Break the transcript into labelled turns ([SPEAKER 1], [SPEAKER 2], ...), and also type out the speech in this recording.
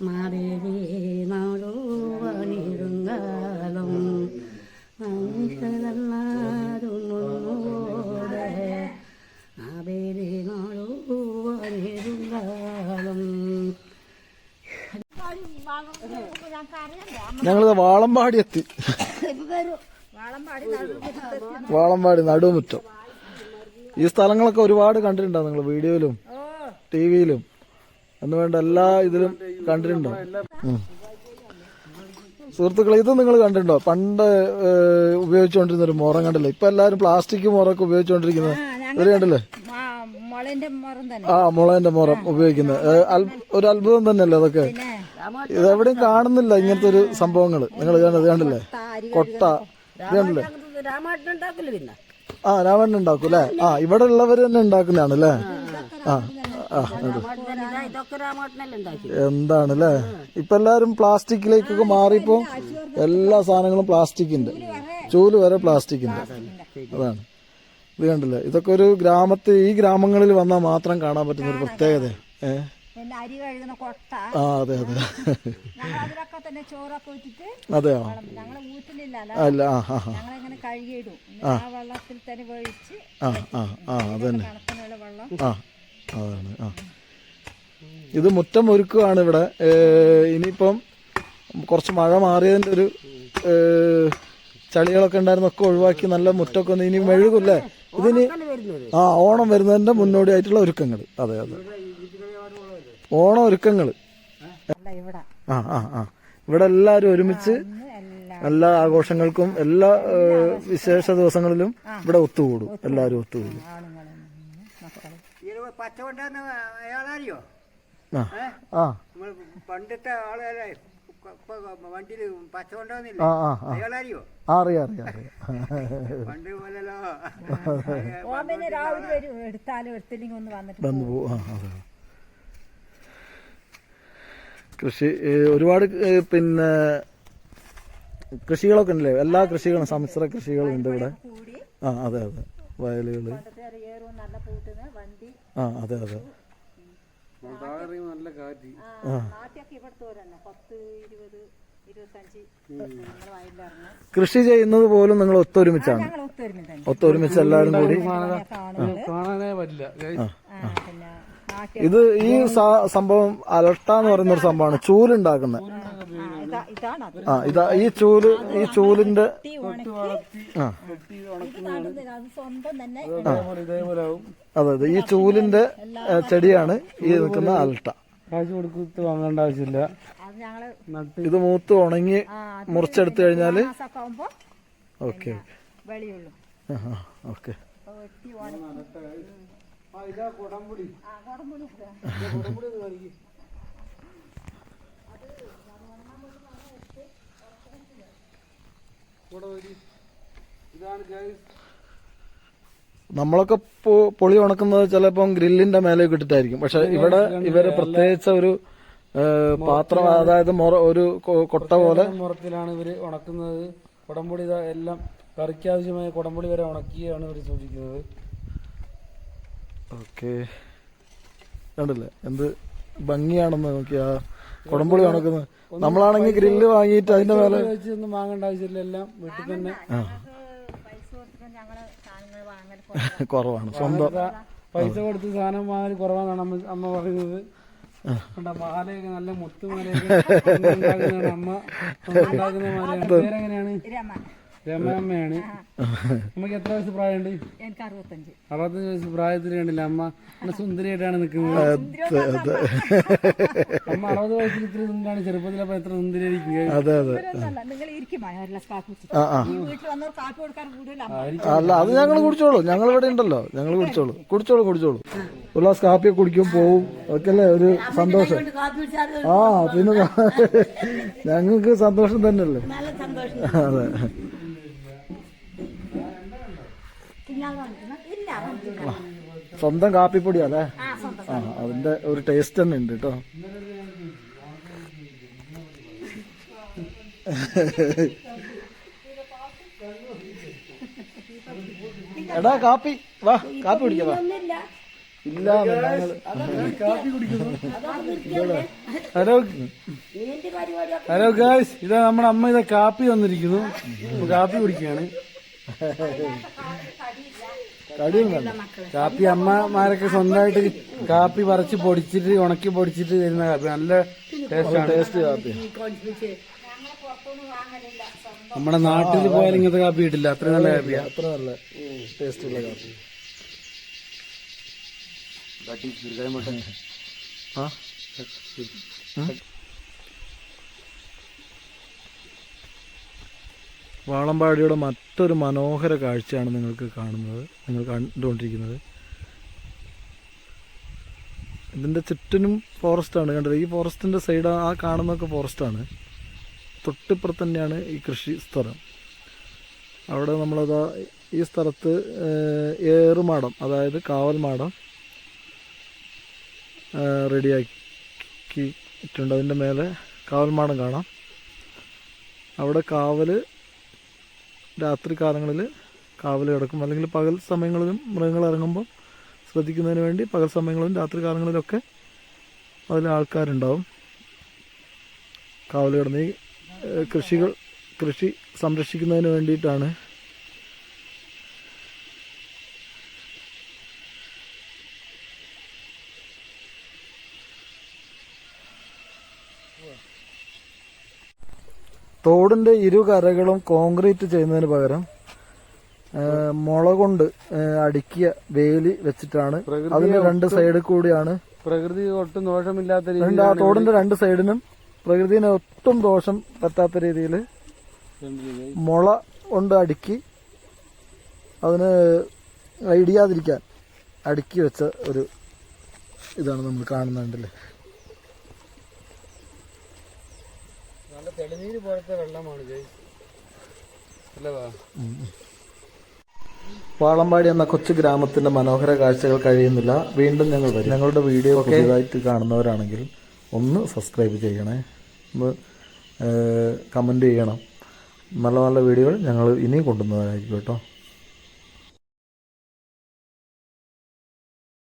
[SPEAKER 1] മാവേലി നാടുവാണിരുന്നാലും മനുഷ്യരെല്ലാരും ഒന്നുപോലെ മാവേലി നാടുവാണിരുന്നാലും
[SPEAKER 2] ഞങ്ങളിത് വാളമ്പാടി എത്തി വാളമ്പാടി നടുമുറ്റം. ഈ സ്ഥലങ്ങളൊക്കെ ഒരുപാട് കണ്ടിട്ടുണ്ടാവും നിങ്ങൾ വീഡിയോയിലും ടി വിയിലും എന്ന് വേണ്ട എല്ലാ ഇതിലും കണ്ടിട്ടുണ്ടോ? സുഹൃത്തുക്കൾ സുഹൃത്തുക്കളെ ഇത് നിങ്ങൾ കണ്ടിട്ടുണ്ടോ? പണ്ട് ഉപയോഗിച്ചുകൊണ്ടിരുന്ന ഒരു മുറം കണ്ടില്ലേ? ഇപ്പൊ എല്ലാരും പ്ലാസ്റ്റിക് മുറൊക്കെ ഉപയോഗിച്ചുകൊണ്ടിരിക്കുന്നത്. ഇവർ കണ്ടില്ലേ?
[SPEAKER 3] തന്നെ.
[SPEAKER 2] ആ മുളന്റെ മുറം ഉപയോഗിക്കുന്നത്. ഒരു അത്ഭുതം തന്നെയല്ലേ അതൊക്കെ? ഇതെവിടെയും കാണുന്നില്ല ഇങ്ങനത്തെ ഒരു സംഭവങ്ങൾ നിങ്ങൾ കണ്ടത് കണ്ടില്ലേ? കൊട്ട ഇത് കണ്ടില്ലേ? ആ രാവണൻ ഉണ്ടാക്കും അല്ലേ? ആ ഇവിടെ ഉള്ളവർ തന്നെ ഉണ്ടാക്കുന്നതാണ് അല്ലേ? ആ എന്താണ് അല്ലേ ഇപ്പൊ എല്ലാരും പ്ലാസ്റ്റിക്കിലേക്കൊക്കെ മാറിയപ്പോ എല്ലാ സാധനങ്ങളും പ്ലാസ്റ്റിക്കിന്റെ. ചൂൽ വരെ പ്ലാസ്റ്റിക്കിന്റെ. അതാണ്. ഇത് കണ്ടില്ലേ? ഇതൊക്കെ ഒരു ഗ്രാമത്തിൽ ഈ ഗ്രാമങ്ങളിൽ വന്നാൽ മാത്രം കാണാൻ പറ്റുന്ന ഒരു പ്രത്യേകത. ഏ?
[SPEAKER 3] പിന്നെ അരി കൊട്ട.
[SPEAKER 2] ആ അതെ അതെ. അതെയോ? അല്ല ആ ആ ആ.
[SPEAKER 3] ആ.
[SPEAKER 2] ആ അതന്നെ. ആ. അതാണ് ആ. ഇത് മുറ്റം ഒരുക്കുകയാണ് ഇവിടെ. ഇനിയിപ്പം കുറച്ച് മഴ മാറിയതിന്റെ ഒരു ചളികളൊക്കെ ഉണ്ടായിരുന്നൊക്കെ ഒഴിവാക്കി നല്ല മുറ്റമൊക്കെ ഒന്ന് ഇനി മെഴുകുല്ലേ ഇതിന് ആ ഓണം വരുന്നതിന്റെ മുന്നോടിയായിട്ടുള്ള ഒരുക്കങ്ങൾ. അതെ അതെ. ഓണം ഒരുക്കങ്ങൾ.
[SPEAKER 3] അല്ല ഇവിടെ.
[SPEAKER 2] ആ ആ ആ. ഇവിടെ എല്ലാവരും ഒരുമിച്ച്
[SPEAKER 3] എല്ലാ
[SPEAKER 2] ആഘോഷങ്ങൾക്കും എല്ലാ വിശേഷ ദിവസങ്ങളിലും ഇവിടെ ഒത്തുകൂടും. എല്ലാവരും ഒത്തുകൂടും.
[SPEAKER 4] പച്ചവണ്ടെന്ന് അയാളറിയോ നമ്മൾ പണ്ടത്തെ ആളല്ലേ വണ്ടിയിൽ വണ്ടിയിൽ പച്ചവണ്ടെന്നില്ല?
[SPEAKER 2] ആ ആ ആ.
[SPEAKER 4] അയാളറിയോ
[SPEAKER 2] അറിയാം അറിയാം അറിയാം.
[SPEAKER 4] പണ്ട് പോലല്ലോ.
[SPEAKER 3] ഓമിന് രാവിലെ വരും എടുത്താലും എടുത്തില്ലെങ്കിൽ ഒന്ന് വന്നിട്ട്
[SPEAKER 2] വന്നു പോകും കൃഷി ഒരുപാട് പിന്നെ കൃഷികളൊക്കെ ഉണ്ടല്ലേ? എല്ലാ കൃഷികളും സമ്മിശ്ര കൃഷികളും ഉണ്ട്. ഇവിടെ. ആ അതെ അതെ.
[SPEAKER 3] നല്ല വണ്ടി.
[SPEAKER 2] ആ അതെ അതെ.
[SPEAKER 3] വയലിലിറങ്ങും.
[SPEAKER 2] കൃഷി ചെയ്യുന്നത് പോലും നിങ്ങൾ ഒത്തൊരുമിച്ചാണ്? ഒത്തൊരുമിച്ച് എല്ലാവരും കൂടി?
[SPEAKER 4] കാണാനേ പറ്റില്ല.
[SPEAKER 2] ഇത് ഈ സംഭവം അലട്ട എന്ന് പറയുന്ന ഒരു സംഭവമാണ്. ചൂലുണ്ടാക്കുന്നത്. ആ ഇതാ ഈ ചൂൽ ഈ ചൂലിന്റെ
[SPEAKER 3] അത് സ്വന്തം തന്നെ
[SPEAKER 4] ഇതേപോലെ ആവും.
[SPEAKER 2] അതെ അതെ. ഈ ചൂലിന്റെ ചെടിയാണ് ഈ നിൽക്കുന്ന അലട്ട.
[SPEAKER 4] കാശ് കൊടുത്ത് വാങ്ങേണ്ട ആവശ്യമില്ല.
[SPEAKER 3] അത് ഞങ്ങൾ
[SPEAKER 2] ഇത് മൂത്ത് ഉണങ്ങി മുറിച്ചെടുത്തു
[SPEAKER 3] കഴിഞ്ഞാൽ
[SPEAKER 2] ഓക്കെ ഓക്കെ. നമ്മളൊക്കെ പൊളി ഉണക്കുന്നത് ചിലപ്പം ഗ്രില്ലിന്റെ മേലെ ഇട്ടിട്ടായിരിക്കും. പക്ഷെ ഇവിടെ ഇവർ പ്രത്യേകിച്ച ഒരു പാത്രം അതായത് ഒരു കൊട്ട പോലെ.
[SPEAKER 4] മുറത്തിലാണ് ഇവർ ഉണക്കുന്നത്. കുടംപൊടി എല്ലാം കറിക്കാവശ്യമായ കുടംപൊടി വരെ ഉണക്കിയാണ് ഇവർ സൂക്ഷിക്കുന്നത്.
[SPEAKER 2] ഓക്കെ. കണ്ടില്ലേ? എന്ത് ഭംഗിയാണെന്ന് നോക്കിയാ കുടംപുളി ഉണക്കുന്നത് നമ്മളാണെങ്കിൽ ഗ്രില്ല് വാങ്ങിയിട്ട് അതിന്റെ മേലെ
[SPEAKER 4] ഒന്നും വാങ്ങേണ്ട ആവശ്യമില്ല. എല്ലാം വീട്ടിൽ തന്നെ.
[SPEAKER 2] കുറവാണ്. സ്വന്തം
[SPEAKER 4] പൈസ കൊടുത്ത് സാധനം വാങ്ങൽ കുറവാണെന്നാണ് അമ്മ അമ്മ പറയുന്നത്. കണ്ടോ, മാലയൊക്കെ നല്ല മുത്തുമാലയൊക്കെ അമ്മ. ഉണ്ടാക്കുന്ന മാലയാണ്. പേരെങ്ങനെയാണ്? രമയമ്മയാണ്. നമുക്ക് എത്ര വയസ്സ് പ്രായമുണ്ട്?
[SPEAKER 3] എനിക്ക് അറുപത്തഞ്ച്.
[SPEAKER 4] അറുപത്തഞ്ച് വയസ്സ് പ്രായത്തിൽ കണ്ടില്ല. അമ്മ നല്ല സുന്ദരിയായിട്ടാണ് നിൽക്കുന്നത്. അമ്മ അറുപത് വയസ്സിൽ ഇത്ര സുന്ദരാണ് ചെറുപ്പത്തിൽ അപ്പൊ എത്ര സുന്ദരിയായിരിക്കും?
[SPEAKER 2] അതെ അതെ. അല്ല അത് ഞങ്ങൾ കുടിച്ചോളൂ. ഞങ്ങൾ ഇവിടെ ഉണ്ടല്ലോ. ഞങ്ങൾ കുടിച്ചോളൂ. കുടിച്ചോളൂ കുടിച്ചോളൂ. ഒരു ഗ്ലാസ് കാപ്പി കുടിക്കും പോവും. ഒക്കെ അല്ലേ ഒരു സന്തോഷം. ആ പിന്നെ ഞങ്ങൾക്ക് സന്തോഷം തന്നെയല്ലേ? അതെ
[SPEAKER 3] ഇല്ല വന്നിട്ടില്ല.
[SPEAKER 2] സ്വന്തം കാപ്പിപ്പൊടിയാ അല്ലേ
[SPEAKER 3] ആ
[SPEAKER 2] അതിന്റെ ഒരു ടേസ്റ്റ് തന്നെ ഉണ്ട് കേട്ടോ എടാ കാപ്പി. വാ കാപ്പി കുടിക്കാം ഇല്ല
[SPEAKER 4] ഹലോ ഹലോ ഗായ്സ് ഇതാ നമ്മുടെ അമ്മ ഇതാ കാപ്പി വന്നിരിക്കുന്നു കാപ്പി കുടിക്കുകയാണ്.
[SPEAKER 2] കടിയും വേണ്ട
[SPEAKER 4] കാപ്പി അമ്മമാരൊക്കെ സ്വന്തമായിട്ട് കാപ്പി പറിച്ച് പൊടിച്ചിട്ട് ഉണക്കി പൊടിച്ചിട്ട് തരുന്ന കാപ്പി. നല്ല ടേസ്റ്റാണ്.
[SPEAKER 2] ടേസ്റ്റ് കാപ്പി.
[SPEAKER 4] നമ്മുടെ നാട്ടിൽ പോയാൽ ഇങ്ങനത്തെ കാപ്പി കിട്ടില്ല. അത്ര നല്ല കാപ്പിയാ.
[SPEAKER 2] അത്ര നല്ല ടേസ്റ്റ് ഉള്ള കാപ്പി. ആ? വാളമ്പാടിയുടെ മറ്റൊരു മനോഹര കാഴ്ചയാണ് നിങ്ങൾക്ക് കാണുന്നത് നിങ്ങൾ കണ്ടുകൊണ്ടിരിക്കുന്നത്. ഇതിന്റെ ചുറ്റിനും ഫോറസ്റ്റാണ് കണ്ടത് ഈ ഫോറസ്റ്റിന്റെ സൈഡ് ആ കാണുന്നതൊക്കെ ഫോറസ്റ്റാണ് തൊട്ടിപ്പുറത്ത് തന്നെയാണ് ഈ കൃഷി സ്ഥലം. അവിടെ നമ്മളതാ ഈ സ്ഥലത്ത് ഏറുമാടം അതായത് കാവൽ മാടം റെഡിയാക്കിയിട്ടുണ്ട്. അതിന്റെ മേലെ കാവൽ മാടം കാണാം. അവിടെ കാവൽ രാത്രി കാലങ്ങളിൽ കാവൽ കിടക്കും. അല്ലെങ്കിൽ പകൽ സമയങ്ങളിലും മൃഗങ്ങൾ ഇറങ്ങുമ്പോൾ ശ്രദ്ധിക്കുന്നതിന് വേണ്ടി പകൽ സമയങ്ങളിലും രാത്രി കാലങ്ങളിലൊക്കെ അതിൽ ആൾക്കാരുണ്ടാവും. കാവൽ കിടന്ന് ഈ കൃഷികൾ കൃഷി സംരക്ഷിക്കുന്നതിന് വേണ്ടിയിട്ടാണ്. തോടിന്റെ ഇരു കരകളും കോൺക്രീറ്റ് ചെയ്യുന്നതിന് പകരം മുള കൊണ്ട് അടുക്കിയ വേലി വെച്ചിട്ടാണ്. അതിന് രണ്ട് സൈഡിൽ കൂടിയാണ്.
[SPEAKER 4] പ്രകൃതി ഒട്ടും ദോഷമില്ലാത്ത
[SPEAKER 2] രീതിയിൽ ആ തോടിന്റെ രണ്ട് സൈഡിനും പ്രകൃതിനെ ഒട്ടും ദോഷം പറ്റാത്ത രീതിയിൽ മുള കൊണ്ട് അടുക്കി അതിന് ഇടിയാതിരിക്കാൻ അടുക്കി വെച്ച ഒരു ഇതാണ് നമ്മൾ കാണുന്നുണ്ടല്ലേ
[SPEAKER 4] നല്ല തെളിനീര് പോലത്തെ വെള്ളമാണ്
[SPEAKER 2] വാളമ്പാടി എന്ന കൊച്ചു ഗ്രാമത്തിന്റെ മനോഹര കാഴ്ചകൾ കഴിയുന്നില്ല. വീണ്ടും ഞങ്ങൾ വരും. ഞങ്ങളുടെ വീഡിയോ പുതിയതായിട്ട് കാണുന്നവരാണെങ്കിൽ ഒന്ന് സബ്സ്ക്രൈബ് ചെയ്യണേ. ഒന്ന് കമന്റ് ചെയ്യണം. നല്ല നല്ല വീഡിയോകൾ ഞങ്ങൾ ഇനിയും കൊണ്ടുവന്നതായിരിക്കും കേട്ടോ.